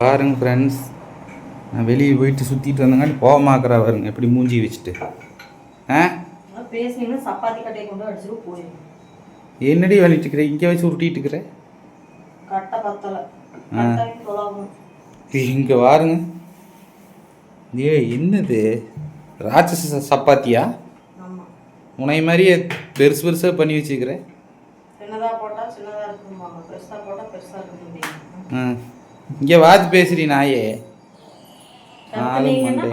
பாருங்க ஃப்ரெண்ட்ஸ் நான் வெளியே போயிட்டு சுற்றிட்டு வந்தங்காட்டி போகமாக்குறா பாருங்க எப்படி மூஞ்சி வச்சுட்டு. ஆ? என்னடி வேலைட்டு இருக்கிற? இங்கே வச்சு உருட்டிட்டு இருக்கிற? இங்கே பாருங்க ஏ என்னது? ராட்சச சப்பாத்தியா? உன்னை மாதிரியே பெருசு பெருசாக பண்ணி வச்சுக்கிற? சின்னதாக போட்டால் சின்னதாக இருக்கும்பாங்க. பெருசாக போட்டால் பெருசாக இருக்கும் ஆ. இங்கே வாத்து பேசுறீ நாயே.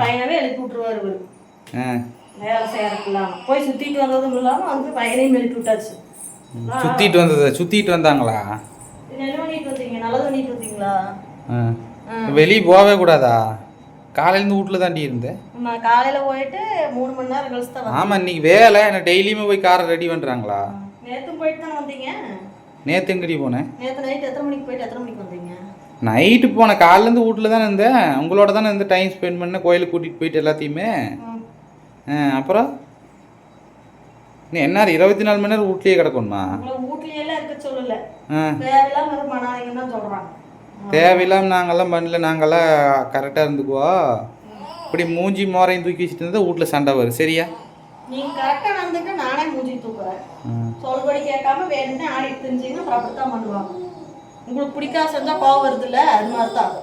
பையனவே எழுப்பி விட்டுருவாரு ஆ. வேலை செய்யறதுக்கு இல்லாமல் போய் சுற்றிட்டு வந்ததும் இல்லாமல் வந்து பையனையும் எழுப்பி விட்டாச்சு. சுற்றிட்டு வந்தது சுற்றிட்டு வந்தாங்களா? என்ன பண்ணிட்டு வந்தீங்க? நல்லது பண்ணிட்டு வந்தீங்களா? ஆ. வெளியே போகவே கூடாதா? காலையிலேருந்து வீட்டில் தாண்டி இருந்தேன் காலையில் போயிட்டு மூணு மணி நேரம் கழிச்சு தான் ஆமாம் இன்னைக்கு வேலை என்ன டெய்லியுமே போய் காரை ரெடி பண்ணுறாங்களா நேற்றும் போயிட்டு தானே வந்தீங்க? நேற்று எங்கடி போனேன் நேற்று நைட் எத்தனை மணிக்கு போயிட்டு எத்தனை மணிக்கு வந்தீங்க? நைட்டு போனேன் காலையிலேருந்து வீட்டில் தானே இருந்தேன். உங்களோட தானே இந்த டைம் ஸ்பெண்ட் பண்ண கோயிலுக்கு கூட்டிகிட்டு போயிட்டு எல்லாத்தையுமே. ஆ. அப்புறம்? நீ என்ன இருபத்தி நாலு மணி நேரம் வீட்லேயே கிடக்கணுமா? தேவையில்லாம தேவையில்லாமல் நாங்கெல்லாம் பண்ணல. நாங்கெல்லாம் கரெக்டாக இருந்துக்குவோம் இப்படி மூஞ்சி மோரையும் தூக்கி வச்சுட்டு இருந்தால் வீட்டில் சண்டை வரும். சரியா? நீங்க உங்களுக்கு பிடிக்காத செஞ்சா கோவம் வருது இல்ல அது மாதிரி தான்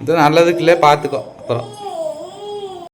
இது நல்லதுக்குள்ளே பார்த்துக்கோ அப்புறம்.